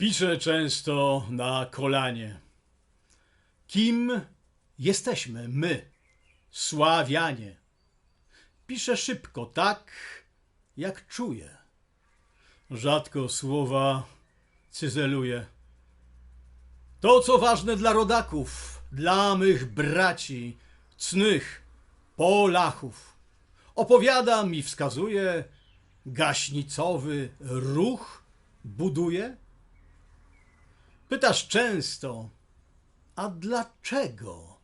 Piszę często na kolanie. Kim jesteśmy my, Sławianie? Piszę szybko, tak jak czuję. Rzadko słowa cyzeluję. To, co ważne dla rodaków, dla mych braci, cnych Polachów. Opowiadam i wskazuję, gaśnicowy ruch buduje. Pytasz często, a dlaczego,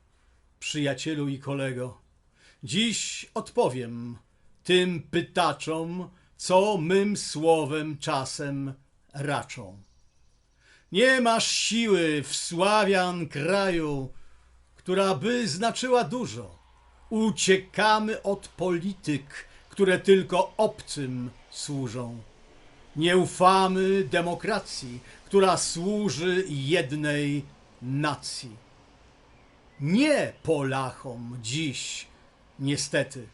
przyjacielu i kolego? Dziś odpowiem tym pytaczom, co mym słowem czasem raczą. Nie masz siły w Sławian kraju, która by znaczyła dużo. Uciekamy od polityk, które tylko obcym służą. Nie ufamy demokracji, która służy jednej nacji. Nie Polachom dziś, niestety.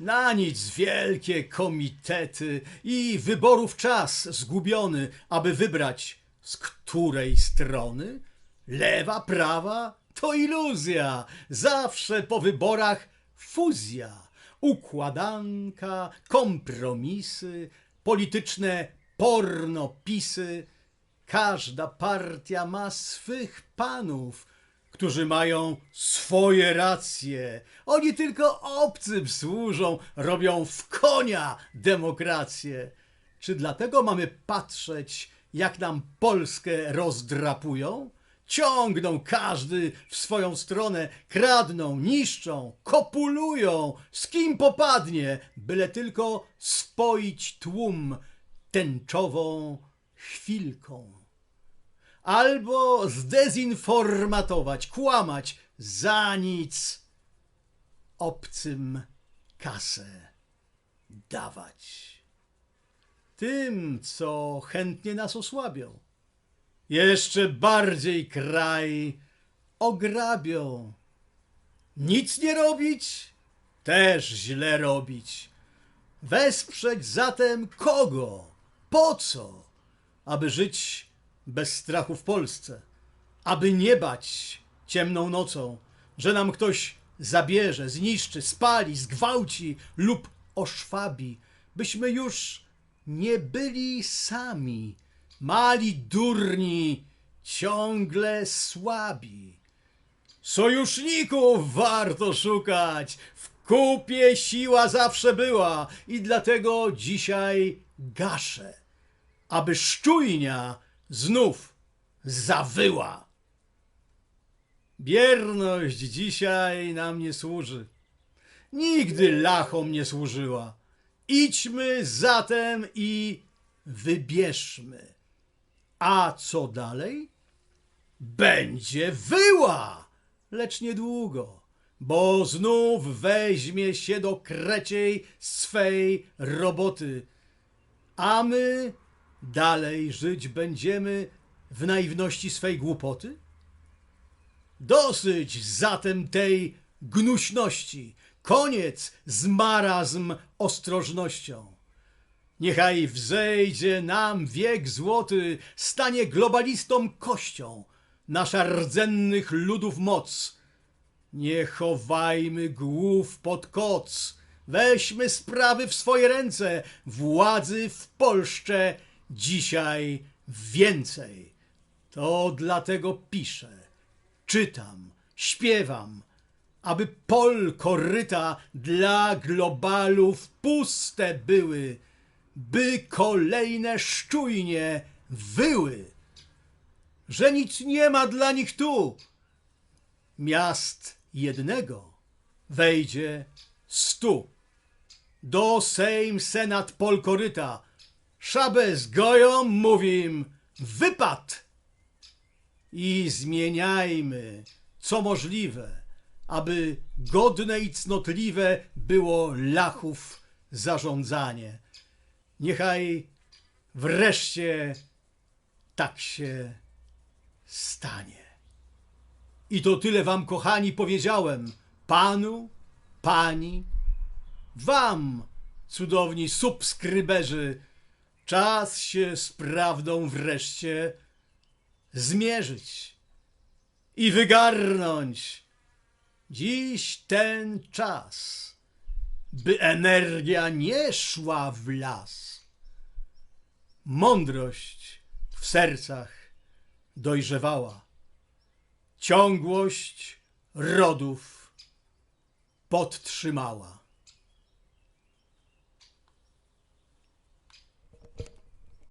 Na nic wielkie komitety i wyborów czas zgubiony, aby wybrać z której strony? Lewa, prawa? To iluzja. Zawsze po wyborach fuzja, układanka, kompromisy, polityczne pornopisy. Każda partia ma swych panów, którzy mają swoje racje. Oni tylko obcym służą, robią w konia demokrację. Czy dlatego mamy patrzeć, jak nam Polskę rozdrapują? Ciągną każdy w swoją stronę, kradną, niszczą, kopulują, z kim popadnie, byle tylko spoić tłum tęczową chwilką. Albo zdezinformatować, kłamać, za nic obcym kasę dawać. Tym, co chętnie nas osłabią, jeszcze bardziej kraj ograbią. Nic nie robić, też źle robić. Wesprzeć zatem kogo? Po co? Aby żyć bez strachu w Polsce, aby nie bać ciemną nocą, że nam ktoś zabierze, zniszczy, spali, zgwałci lub oszwabi, byśmy już nie byli sami, mali durni, ciągle słabi. Sojuszników warto szukać. W kupie siła zawsze była i dlatego dzisiaj gaszę, aby szczujnia znów zawyła. Bierność dzisiaj nam nie służy. Nigdy lachom nie służyła. Idźmy zatem i wybierzmy. A co dalej? Będzie wyła, lecz niedługo, bo znów weźmie się do kreciej swej roboty, a my dalej żyć będziemy w naiwności swej głupoty? Dosyć zatem tej gnuśności, koniec z marazm ostrożnością. Niechaj wzejdzie nam wiek złoty, stanie globalistom kością, nasza rdzennych ludów moc. Nie chowajmy głów pod koc, weźmy sprawy w swoje ręce, władzy w Polsce dzisiaj więcej. To dlatego piszę, czytam, śpiewam, aby pol koryta dla globalów puste były, by kolejne szczujnie wyły, że nic nie ma dla nich tu. Miast jednego wejdzie stu. Do Sejm Senat pol koryta, szabę zgoją, mówim, wypad! I zmieniajmy, co możliwe, aby godne i cnotliwe było lachów zarządzanie. Niechaj wreszcie tak się stanie. I to tyle wam, kochani, powiedziałem. Panu, pani, wam, cudowni subskryberzy, Czas się z prawdą wreszcie zmierzyć i wygarnąć dziś ten czas, by energia nie szła w las. Mądrość w sercach dojrzewała, ciągłość rodów podtrzymała.